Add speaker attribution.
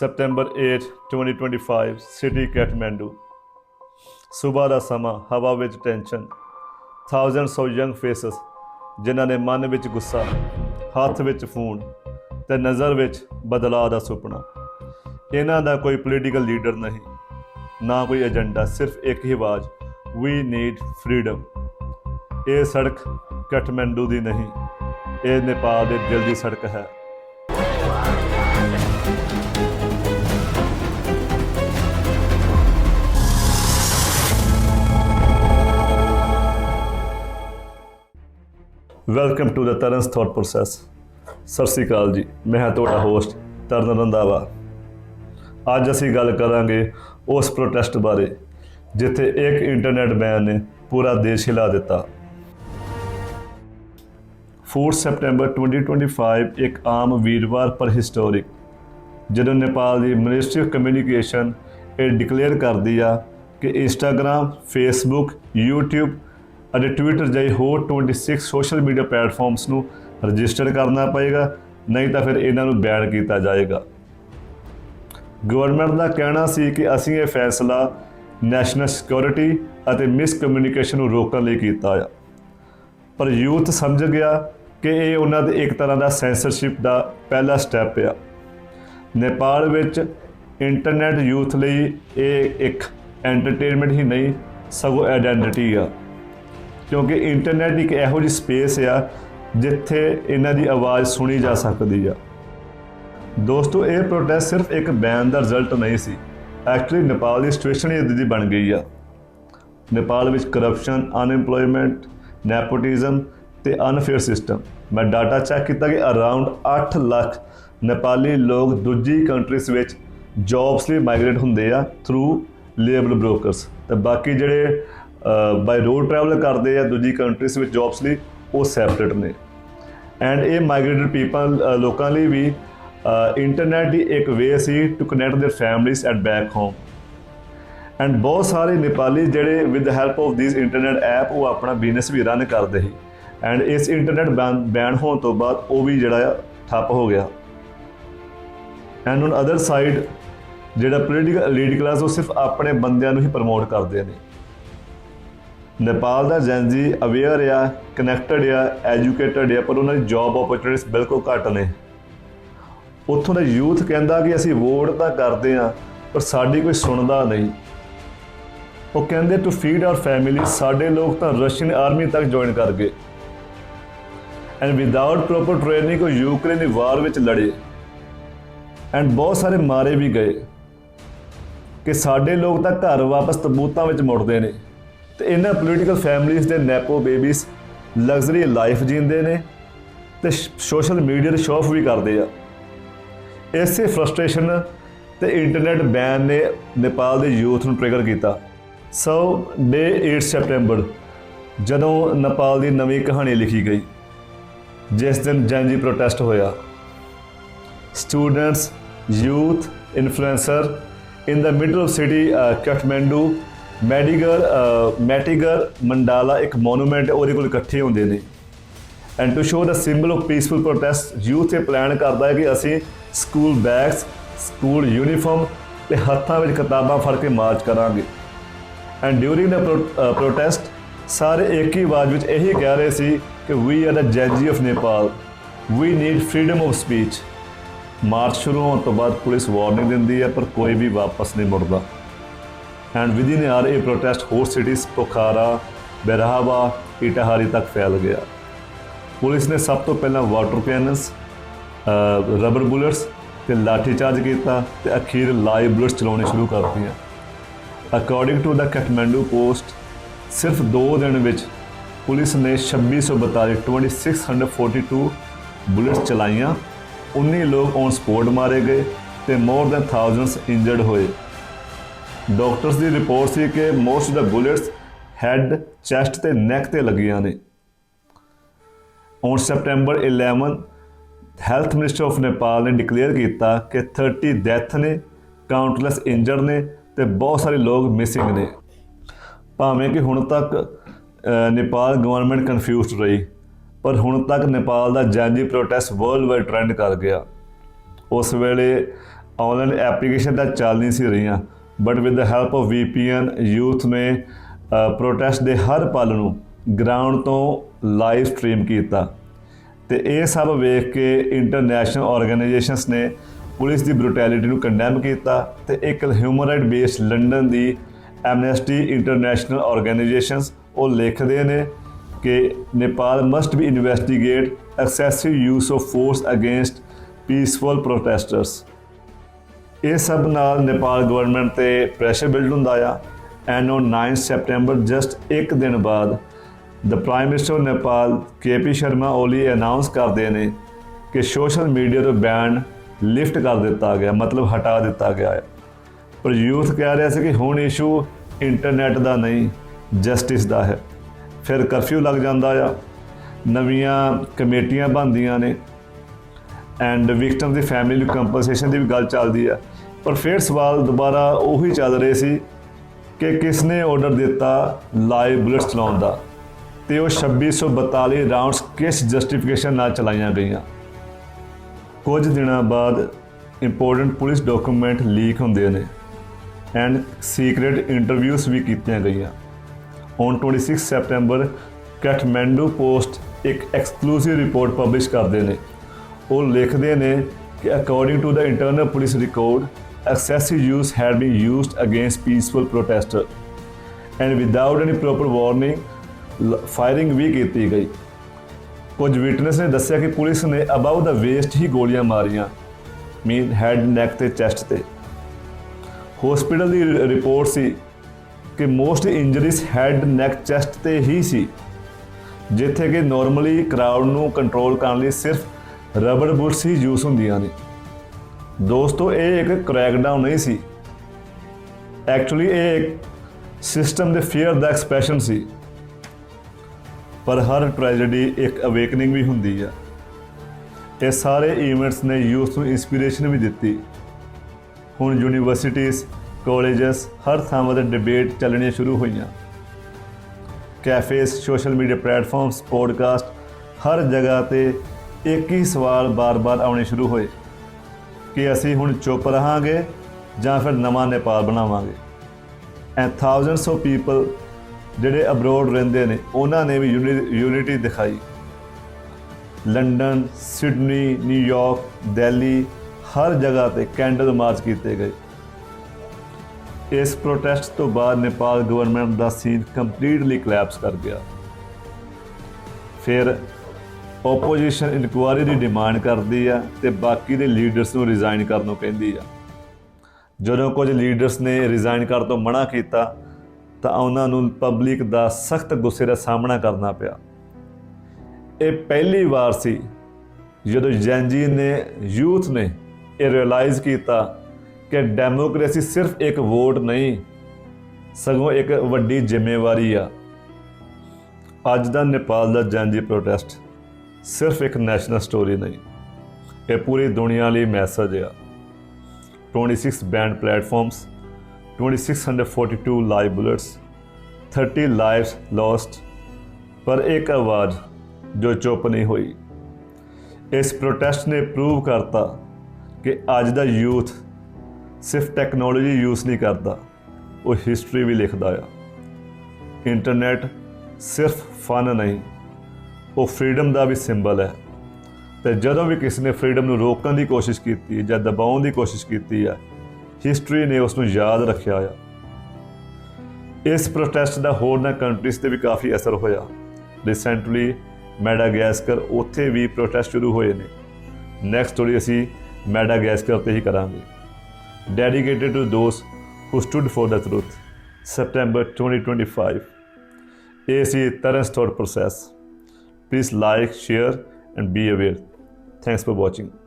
Speaker 1: September 8 2025 city ਕੈਟਮੈਂਡੂ ਸਵੇਰ ਦਾ ਸਮਾਂ ਹਵਾ ਵਿੱਚ tension thousands of young faces ਜਿਨ੍ਹਾਂ ਨੇ ਮਨ ਵਿੱਚ ਗੁੱਸਾ ਹੱਥ ਵਿੱਚ ਫੋਨ ਤੇ ਨਜ਼ਰ ਵਿੱਚ ਬਦਲਾਅ ਦਾ ਸੁਪਨਾ ਇਹਨਾਂ ਦਾ ਕੋਈ ਪੋਲੀਟੀਕਲ ਲੀਡਰ ਨਹੀਂ ਨਾ ਕੋਈ ਏਜੰਡਾ ਸਿਰਫ ਇੱਕ ਹੀ ਆਵਾਜ਼ ਵੀ ਨੀਡ ਫਰੀडम ਇਹ ਸੜਕ ਕਠਮੰਡੂ ਦੀ ਨਹੀਂ ਇਹ ਨੇਪਾਲ ਦੇ ਦਿਲ ਦੀ ਸੜਕ ਹੈ ਵੈਲਕਮ ਟੂ ਦ ਤਰਨਸ ਥਾਟ ਪ੍ਰੋਸੈਸ ਸਤਿ ਸ੍ਰੀ ਅਕਾਲ ਜੀ ਮੈਂ ਹਾਂ ਤੁਹਾਡਾ ਹੋਸਟ ਤਰਨ ਰੰਦਾਵਾ ਅੱਜ ਅਸੀਂ ਗੱਲ ਕਰਾਂਗੇ ਉਸ ਪ੍ਰੋਟੈਸਟ ਬਾਰੇ ਜਿੱਥੇ ਇੱਕ ਇੰਟਰਨੈਟ ਬੈਨ ਨੇ ਪੂਰਾ ਦੇਸ਼ ਹਿਲਾ ਦਿੱਤਾ 4 ਸਤੰਬਰ 2025 ਇੱਕ ਆਮ ਵੀਰਵਾਰ ਪਰ ਹਿਸਟੋਰਿਕ ਜਦੋਂ ਨੇਪਾਲ ਦੀ ਮਿਨਿਸਟਰੀ ਆਫ ਕਮਿਊਨੀਕੇਸ਼ਨ ਇਹ ਡਿਕਲੇਅਰ ਕਰਦੀ ਆ ਕਿ ਇੰਸਟਾਗ੍ਰam ਫੇਸਬੁੱਕ YouTube ਅਤੇ ਟਵਿੱਟਰ ਜਿਹੇ ਹੋਰ 26 ਸੋਸ਼ਲ ਮੀਡੀਆ ਪਲੇਟਫਾਰਮਸ ਨੂੰ ਰਜਿਸਟਰ ਕਰਨਾ ਪਏਗਾ, ਨਹੀਂ ਤਾਂ ਫਿਰ ਇਹਨਾਂ ਨੂੰ ਬੈਨ ਕੀਤਾ ਜਾਏਗਾ। ਗਵਰਨਮੈਂਟ ਦਾ ਕਹਿਣਾ ਸੀ ਕਿ ਅਸੀਂ ਇਹ ਫੈਸਲਾ ਨੈਸ਼ਨਲ ਸਿਕਿਉਰਿਟੀ ਅਤੇ ਮਿਸਕਮਿਊਨੀਕੇਸ਼ਨ ਨੂੰ ਰੋਕਣ ਲਈ ਕੀਤਾ ਆ। ਪਰ ਯੂਥ ਸਮਝ ਗਿਆ ਕਿ ਇਹ ਉਹਨਾਂ ਦੇ ਇੱਕ ਤਰ੍ਹਾਂ ਦਾ ਸੈਂਸਰਸ਼ਿਪ ਦਾ ਪਹਿਲਾ ਸਟੈਪ ਆ। ਨੇਪਾਲ ਵਿੱਚ ਇੰਟਰਨੈਟ ਯੂਥ ਲਈ ਇਹ ਇੱਕ ਐਂਟਰਟੇਨਮੈਂਟ ਹੀ ਨਹੀਂ, ਸਗੋਂ ਆਇਡੈਂਟੀਟੀ ਆ। ਕਿਉਂਕਿ ਇੰਟਰਨੈਟ ਇੱਕ ਇਹੋ ਜਿਹੀ ਸਪੇਸ ਆ ਜਿੱਥੇ ਇਹਨਾਂ ਦੀ ਆਵਾਜ਼ ਸੁਣੀ ਜਾ ਸਕਦੀ ਆ। ਦੋਸਤੋ, ਇਹ ਪ੍ਰੋਟੈਸਟ ਸਿਰਫ ਇੱਕ ਬੈਨ ਦਾ ਰਿਜ਼ਲਟ ਨਹੀਂ ਸੀ। ਐਕਚੁਅਲੀ ਨੇਪਾਲ ਦੀ ਸਿਚੁਏਸ਼ਨ ਹੀ ਇਦਾਂ ਦੀ ਬਣ ਗਈ ਆ। ਨੇਪਾਲ ਵਿੱਚ ਕਰਪਸ਼ਨ ਅਨਐਮਪਲੋਇਮੈਂਟ ਨੈਪੋਟਿਜ਼ਮ ਤੇ ਅਨਫੇਅਰ ਸਿਸਟਮ ਮੈਂ ਡਾਟਾ ਚੈੱਕ ਕੀਤਾ ਕਿ ਅਰਾਊਂਡ 8 ਲੱਖ ਨੇਪਾਲੀ ਲੋਕ ਦੂਜੀ ਕੰਟਰੀਜ਼ ਵਿੱਚ ਜੌਬਸ ਲਈ ਮਾਈਗ੍ਰੇਟ ਹੁੰਦੇ ਆ ਥਰੂ ਲੇਬਰ ਬ੍ਰੋਕਰਸ ਤੇ ਬਾਕੀ ਜਿਹੜੇ ਬਾਈ ਰੋਡ ਟਰੈਵਲ ਕਰਦੇ ਆ ਦੂਜੀ ਕੰਟਰੀਜ਼ ਵਿੱਚ ਜੌਬਸ ਲਈ ਉਹ ਸੈਪਰੇਟ ਨੇ ਐਂਡ ਇਹ ਮਾਈਗ੍ਰੇਟਡ ਪੀਪਲ ਲੋਕਾਂ ਲਈ ਵੀ ਇੰਟਰਨੈਟ ਦੀ ਇੱਕ way C to connect their families at back home and ਬਹੁਤ ਸਾਰੇ ਨੇਪਾਲੀ ਜਿਹੜੇ with the help of these internet app ਉਹ ਆਪਣਾ ਬਿਜ਼ਨਸ ਵੀ ਰਨ ਕਰਦੇ ਸੀ ਐਂਡ ਇਸ ਇੰਟਰਨੈਟ ਬੈਨ ਹੋਣ ਤੋਂ ਬਾਅਦ ਉਹ ਵੀ ਜਿਹੜਾ ਆ ਠੱਪ ਹੋ ਗਿਆ ਐਂਡ ਔਨ ਅਦਰ ਸਾਈਡ ਜਿਹੜਾ ਪੋਲੀਟੀਕਲ ਐਲੀਟ ਕਲਾਸ ਉਹ ਸਿਰਫ ਆਪਣੇ ਬੰਦਿਆਂ ਨੂੰ ਹੀ ਪ੍ਰਮੋਟ ਕਰਦੇ ਨੇ ਨੇਪਾਲ ਦਾ ਜੈਨਜੀ ਅਵੇਅਰ ਆ ਕਨੈਕਟਡ ਆ ਐਜੂਕੇਟਡ ਆ, ਪਰ ਉਹਨਾਂ ਦੀ ਜੌਬ ਓਪਰਚੁਨਿਟੀਜ਼ ਬਿਲਕੁਲ ਘੱਟ ਨੇ। ਉੱਥੋਂ ਦਾ ਯੂਥ ਕਹਿੰਦਾ ਕਿ ਅਸੀਂ ਵੋਟ ਤਾਂ ਕਰਦੇ ਆ ਪਰ ਸਾਡੀ ਕੋਈ ਸੁਣਦਾ ਨਹੀਂ। ਉਹ ਕਹਿੰਦੇ ਟੂ ਫੀਡ ਆਰ ਫੈਮਿਲੀ ਸਾਡੇ ਲੋਕ ਤਾਂ ਰਸ਼ੀਅਨ ਆਰਮੀ ਤੱਕ ਜੁਆਇਨ ਕਰ ਗਏ। ਐਂਡ ਵਿਦਆਊਟ ਪ੍ਰੋਪਰ ਟ੍ਰੇਨਿੰਗ ਉਹ ਯੂਕਰੇਨ ਦੀ ਵਾਰ ਵਿੱਚ ਲੜੇ। ਐਂਡ ਬਹੁਤ ਸਾਰੇ ਮਾਰੇ ਵੀ ਗਏ ਕਿ ਸਾਡੇ ਲੋਕ ਤਾਂ ਘਰ ਵਾਪਸ ਤਬੂਤਾਂ ਵਿੱਚ ਮੁੜਦੇ ਨੇ। ਤੇ ਇਹਨਾਂ ਪੋਲੀਟੀਕਲ ਫੈਮਿਲੀਆਂ ਦੇ ਨੈਪੋ ਬੇਬੀਜ਼ ਲਗਜ਼ਰੀ ਲਾਈਫ ਜੀਂਦੇ ਨੇ ਤੇ ਸੋਸ਼ਲ ਮੀਡੀਆ ਤੇ ਸ਼ੋਅ ਵੀ ਕਰਦੇ ਆ। ਇਸੇ ਫਰਸਟ੍ਰੇਸ਼ਨ ਤੇ ਇੰਟਰਨੈਟ ਬੈਨ ਨੇ ਨੇਪਾਲ ਦੇ ਯੂਥ ਨੂੰ ਟ੍ਰਿਗਰ ਕੀਤਾ। ਸੋ ਡੇ 8 ਸੈਪਟੈਂਬਰ ਜਦੋਂ ਨੇਪਾਲ ਦੀ ਨਵੀਂ ਕਹਾਣੀ ਲਿਖੀ ਗਈ, ਜਿਸ ਦਿਨ ਜੈਨਜੀ ਪ੍ਰੋਟੈਸਟ ਹੋਇਆ। Students youth influencer in the middle of city Kathmandu Maitighar Maitighar Mandala ਇੱਕ ਮੋਨੂਮੈਂਟ ਉਹਦੇ ਕੋਲ ਇਕੱਠੇ ਹੁੰਦੇ ਨੇ। And to show the symbol of peaceful protest youth ਇਹ ਪਲਾਨ ਕਰਦਾ ਹੈ ਕਿ ਅਸੀਂ ਸਕੂਲ ਬੈਗਸ ਸਕੂਲ ਯੂਨੀਫਾਰਮ ਤੇ ਹੱਥਾਂ ਵਿੱਚ ਕਿਤਾਬਾਂ ਫੜ ਕੇ ਮਾਰਚ ਕਰਾਂਗੇ। ਐਂਡ ਡਿਊਰਿੰਗ ਦਾ ਪ੍ਰੋਟੈਸਟ ਸਾਰੇ ਇੱਕ ਹੀ ਆਵਾਜ਼ ਵਿੱਚ ਇਹੀ ਕਹਿ ਰਹੇ ਸੀ ਕਿ we are the Jazzy of Nepal we need freedom of speech march ਸ਼ੁਰੂ ਹੋਣ ਤੋਂ ਬਾਅਦ ਪੁਲਿਸ ਵਾਰਨਿੰਗ ਦਿੰਦੀ ਹੈ, ਪਰ ਕੋਈ ਵੀ ਵਾਪਸ ਨਹੀਂ ਮੁੜਦਾ। ਐਂਡ ਵਿਦਿਨ ਆਰ ਇਹ ਪ੍ਰੋਟੈਸਟ ਹੋਰ ਸਿਟੀਜ਼ ਪੋਖਾਰਾ ਬੇਰਹਾਵਾ ਇਟਾਹਾਰੀ ਤੱਕ ਫੈਲ ਗਿਆ ਪੁਲਿਸ ਨੇ ਸਭ ਤੋਂ ਪਹਿਲਾਂ ਵਾਟਰ ਕੈਨਨਸ ਰਬਰ ਬੁਲੇਟਸ ਤੇ ਲਾਠੀ ਚਾਰਜ ਕੀਤਾ ਤੇ ਅਖੀਰ ਲਾਈਵ ਬੁਲੇਟਸ ਚਲਾਉਣੇ ਸ਼ੁਰੂ ਕਰ ਦਿੱਤੀਆਂ according to the Kathmandu post ਸਿਰਫ 2 ਦਿਨ ਵਿੱਚ ਪੁਲਿਸ ਨੇ 2642 2642 ਬੁਲੇਟਸ ਚਲਾਈਆਂ 19 ਲੋਕ ਔਨ ਸਪੋਰਟ ਮਾਰੇ ਗਏ ਤੇ ਮੋਰ ਦੈਨ ਥਾਊਜ਼ੈਂਡਸ ਇੰਜਰਡ ਹੋਏ ਡਾਕਟਰਸ ਦੀ ਰਿਪੋਰਟ ਸੀ ਕਿ most the bullets head, chest ਤੇ ਨੈਕ ਤੇ ਲੱਗੀਆਂ ਨੇ। On September 11 health minister of Nepal ਨੇ ਡਿਕਲੇਅਰ ਕੀਤਾ ਕਿ 30 ਡੈਥ ਨੇ ਕਾਊਂਟਲੈਸ ਇੰਜਰਡ ਨੇ ਤੇ ਬਹੁਤ ਸਾਰੇ ਲੋਕ ਮਿਸਿੰਗ ਨੇ। ਭਾਵੇਂ ਕਿ ਹੁਣ ਤੱਕ ਨੇਪਾਲ ਗਵਰਨਮੈਂਟ ਕਨਫਿਊਜ਼ਡ ਰਹੀ, ਪਰ ਹੁਣ ਤੱਕ ਨੇਪਾਲ ਦਾ Gen Z protest worldwide trend ਕਰ ਗਿਆ। ਉਸ ਵੇਲੇ ਆਨਲਾਈਨ ਐਪਲੀਕੇਸ਼ਨ ਤਾਂ ਚੱਲ ਨਹੀਂ ਸੀ ਰਹੀਆਂ। But with the help of VPN youth ਨੇ ਪ੍ਰੋਟੈਸਟ ਦੇ ਹਰ ਪਲ ਨੂੰ ਗਰਾਊਂਡ ਤੋਂ ਲਾਈਵ ਸਟ੍ਰੀਮ ਕੀਤਾ। ਤੇ ਇਹ ਸਭ ਵੇਖ ਕੇ ਇੰਟਰਨੈਸ਼ਨਲ ਆਰਗੇਨਾਈਜੇਸ਼ਨਸ ਨੇ ਪੁਲਿਸ ਦੀ ਬ੍ਰੂਟੈਲਿਟੀ ਨੂੰ ਕੰਡੈਮ ਕੀਤਾ ਤੇ ਇੱਕ ਹਿਊਮਨ ਰਾਈਟ ਬੇਸ ਲੰਡਨ ਦੀ ਐਮਨੈਸਟੀ ਇੰਟਰਨੈਸ਼ਨਲ ਆਰਗੇਨਾਈਜੇਸ਼ਨਸ ਉਹ ਲਿਖਦੇ ਨੇ ਕਿ Nepal must be investigate excessive use of force against peaceful protesters ਇਹ ਸਭ ਨਾਲ ਨੇਪਾਲ ਗਵਰਨਮੈਂਟ ਤੇ ਪ੍ਰੈਸ਼ਰ ਬਿਲਡ ਹੁੰਦਾ ਆ। ਐਂਡ ਔਨ 9 ਸੈਪਟੈਂਬਰ ਜਸਟ ਇੱਕ ਦਿਨ ਬਾਅਦ the prime minister of Nepal KP Sharma Oli announce ਕਰਦੇ ਨੇ ਕਿ ਸੋਸ਼ਲ ਮੀਡੀਆ ਤੋਂ ਬੈਨ ਲਿਫਟ ਕਰ ਦਿੱਤਾ ਗਿਆ, ਮਤਲਬ ਹਟਾ ਦਿੱਤਾ ਗਿਆ ਹੈ ਪਰ ਯੂਥ ਕਹਿ ਰਿਹਾ ਸੀ ਕਿ ਹੁਣ ਇਸ਼ੂ ਇੰਟਰਨੈਟ ਦਾ ਨਹੀਂ ਜਸਟਿਸ ਦਾ ਹੈ। ਫਿਰ ਕਰਫਿਊ ਲੱਗ ਜਾਂਦਾ ਆ। ਨਵੀਆਂ ਕਮੇਟੀਆਂ ਬਣਦੀਆਂ ਨੇ। ਐਂਡ ਵਿਕਟਮ ਦੀ ਫੈਮਿਲੀ ਨੂੰ ਕੰਪਨਸੇਸ਼ਨ ਦੀ ਵੀ ਗੱਲ ਚੱਲਦੀ ਆ। ਪਰ ਫਿਰ ਸਵਾਲ ਦੁਬਾਰਾ ਉਹੀ ਚੱਲ ਰਹੇ ਸੀ ਕਿ ਕਿਸ ਨੇ ਆਰਡਰ ਦਿੱਤਾ ਲਾਈਵ ਬੁਲੇਟਸ ਚਲਾਉਣ ਦਾ ਤੇ ਉਹ 2642 ਰਾਉਂਡਸ ਕਿਸ ਜਸਟੀਫਿਕੇਸ਼ਨ ਨਾਲ ਚਲਾਈਆਂ ਗਈਆਂ? ਕੁਝ ਦਿਨਾਂ ਬਾਅਦ ਇੰਪੋਰਟੈਂਟ ਪੁਲਿਸ ਡਾਕੂਮੈਂਟ ਲੀਕ ਹੁੰਦੇ ਨੇ ਐਂਡ ਸੀਕ੍ਰੀਟ ਇੰਟਰਵਿਊਜ਼ ਵੀ ਕੀਤੀਆਂ ਗਈਆਂ। ਔਨ 26 ਸੈਪਟੈਂਬਰ ਕੈਠਮੈਂਡੂ ਪੋਸਟ ਇੱਕ ਐਕਸਕਲੂਸਿਵ ਰਿਪੋਰਟ ਪਬਲਿਸ਼ ਕਰਦੇ ਨੇ। ਉਹ ਲਿਖਦੇ ਨੇ ਕਿ according to the internal police record excessive use had been used against peaceful protesters. And without any proper warning firing ਵੀ ਕੀਤੀ ਗਈ। ਕੁਝ ਵਿਟਨੈਸ ਨੇ ਦੱਸਿਆ ਕਿ ਪੁਲਿਸ ਨੇ ਅਬਾਊ ਦਾ ਵੇਸਟ ਹੀ ਗੋਲੀਆਂ ਮਾਰੀਆਂ। ਮੀਨ ਹੈਡ ਨੈਕ ਤੇ ਚੈਸਟ ਤੇ। ਹਸਪੀਟਲ ਦੀ ਰਿਪੋਰਟ ਸੀ ਕਿ most injuries head neck chest ਤੇ ਹੀ ਸੀ। ਜਿੱਥੇ ਕਿ ਨਾਰਮਲੀ ਕਰਾਊਡ ਨੂੰ ਕੰਟਰੋਲ ਕਰਨ ਲਈ ਸਿਰਫ ਰਬੜ ਬੁਲਟਸ ਹੀ ਯੂਜ਼ ਹੁੰਦੀਆਂ ਨੇ। ਦੋਸਤੋ, ਇਹ ਇੱਕ ਕ੍ਰੈਕਡਾਊਨ ਨਹੀਂ ਸੀ। ਐਕਚੁਅਲੀ ਇਹ ਇੱਕ ਸਿਸਟਮ ਦੇ ਫੀਅਰ ਦਾ ਐਕਸਪ੍ਰੈਸ਼ਨ ਸੀ। ਪਰ ਹਰ ਟ੍ਰੈਜੇਡੀ ਇੱਕ ਅਵੇਕਨਿੰਗ ਵੀ ਹੁੰਦੀ ਆ। ਇਹ ਸਾਰੇ ਇਵੈਂਟਸ ਨੇ ਯੂਥ ਨੂੰ ਇਨਸਪੀਰੇਸ਼ਨ ਵੀ ਦਿੱਤੀ। ਹੁਣ ਯੂਨੀਵਰਸਿਟੀਆਂ ਕਾਲਜਸ ਹਰ ਥਾਂ ਤੇ ਡਿਬੇਟ ਚੱਲਣੀਆਂ ਸ਼ੁਰੂ ਹੋਈਆਂ। Cafes social media platforms podcast ਹਰ ਜਗ੍ਹਾ ਤੇ ਇੱਕ ਹੀ ਸਵਾਲ ਬਾਰ-ਬਾਰ ਆਉਣੇ ਸ਼ੁਰੂ ਹੋਏ। ਕਿ ਅਸੀਂ ਹੁਣ ਚੁੱਪ ਰਹਾਂਗੇ ਜਾਂ ਫਿਰ ਨਵਾਂ ਨੇਪਾਲ ਬਣਾਵਾਂਗੇ। ਐਂਡ ਥਾਊਜ਼ੈਂਡਸ ਆਫ ਪੀਪਲ ਜਿਹੜੇ ਅਬਰੋਡ ਰਹਿੰਦੇ ਨੇ, ਉਹਨਾਂ ਨੇ ਵੀ ਯੂਨਿਟੀ ਦਿਖਾਈ। London, Sydney New York Delhi, ਹਰ ਜਗ੍ਹਾ ਤੇ ਕੈਂਡਲ ਮਾਰਚ ਕੀਤੇ ਗਏ। ਇਸ ਪ੍ਰੋਟੈਸਟ ਤੋਂ ਬਾਅਦ ਨੇਪਾਲ ਗਵਰਨਮੈਂਟ ਦਾ ਸੀਨ ਕੰਪਲੀਟਲੀ ਕਲੈਪਸ ਕਰ ਗਿਆ। ਫਿਰ ਆਪੋਜੀਸ਼ਨ ਇਨਕੁਆਇਰੀ ਦੀ ਡਿਮਾਂਡ ਕਰਦੀ ਆ ਤੇ ਬਾਕੀ ਦੇ ਲੀਡਰਸ ਨੂੰ ਰਿਜ਼ਾਈਨ ਕਰਨ ਨੂੰ ਕਹਿੰਦੀ ਆ। ਜਦੋਂ ਕੁਝ ਲੀਡਰਸ ਨੇ ਰਿਜ਼ਾਈਨ ਕਰਨ ਤੋਂ ਮਨਾ ਕੀਤਾ, ਤਾਂ ਉਹਨਾਂ ਨੂੰ ਪਬਲਿਕ ਦਾ ਸਖਤ ਗੁੱਸੇ ਦਾ ਸਾਹਮਣਾ ਕਰਨਾ ਪਿਆ। ਇਹ ਪਹਿਲੀ ਵਾਰ ਸੀ ਜਦੋਂ ਜੈਨਜੀ ਨੇ ਯੂਥ ਨੇ ਇਹ ਰਿਅਲਾਈਜ਼ ਕੀਤਾ ਕਿ ਡੈਮੋਕ੍ਰੇਸੀ ਸਿਰਫ ਇੱਕ ਵੋਟ ਨਹੀਂ, ਸਗੋਂ ਇੱਕ ਵੱਡੀ ਜ਼ਿੰਮੇਵਾਰੀ ਆ। ਅੱਜ ਦਾ ਨੇਪਾਲ ਦਾ ਜੈਨਜੀ ਪ੍ਰੋਟੈਸਟ ਸਿਰਫ ਇੱਕ ਨੈਸ਼ਨਲ ਸਟੋਰੀ ਨਹੀਂ, ਇਹ ਪੂਰੀ ਦੁਨੀਆ ਲਈ ਮੈਸੇਜ ਆ। 26 banned platforms 2642 live bullets 30 lives lost ਪਰ ਇੱਕ ਆਵਾਜ਼ ਜੋ ਚੁੱਪ ਨਹੀਂ ਹੋਈ। ਇਸ ਪ੍ਰੋਟੈਸਟ ਨੇ ਪ੍ਰੂਵ ਕਰਤਾ ਕਿ ਅੱਜ ਦਾ ਯੂਥ ਸਿਰਫ ਟੈਕਨੋਲੋਜੀ ਯੂਜ਼ ਨਹੀਂ ਕਰਦਾ, ਉਹ ਹਿਸਟਰੀ ਵੀ ਲਿਖਦਾ ਆ। ਇੰਟਰਨੈਟ ਸਿਰਫ ਫਨ ਨਹੀਂ ਉਹ ਫਰੀडम ਦਾ ਵੀ ਸਿੰਬਲ ਹੈ ਤੇ ਜਦੋਂ ਵੀ ਕਿਸੇ ਨੇ ਫਰੀडम ਨੂੰ ਰੋਕਣ ਦੀ ਕੋਸ਼ਿਸ਼ ਕੀਤੀ ਹੈ ਜਾਂ ਦਬਾਉਣ ਦੀ ਕੋਸ਼ਿਸ਼ ਕੀਤੀ ਹੈ ਹਿਸਟਰੀ ਨੇ ਉਸ ਨੂੰ ਯਾਦ ਰੱਖਿਆ ਆ ਇਸ ਪ੍ਰੋਟੈਸਟ ਦਾ ਹੋਰ ਨਾ ਕੰਟਰੀਜ਼ ਤੇ ਵੀ ਕਾਫੀ ਅਸਰ ਹੋਇਆ ਰੀਸੈਂਟਲੀ ਮੈਡਾਗੈਸਕਰ ਉੱਥੇ ਵੀ ਪ੍ਰੋਟੈਸਟ ਸ਼ੁਰੂ ਹੋਏ ਨੇ ਨੈਕਸਟ ਸਟੋਰੀ ਅਸੀਂ ਮੈਡਾਗੈਸਕਰ ਤੇ ਹੀ ਕਰਾਂਗੇ dedicated to those who stood for the truth. September 2025. AC Terence Thought Process. Please like, share, and be aware. Thanks for watching.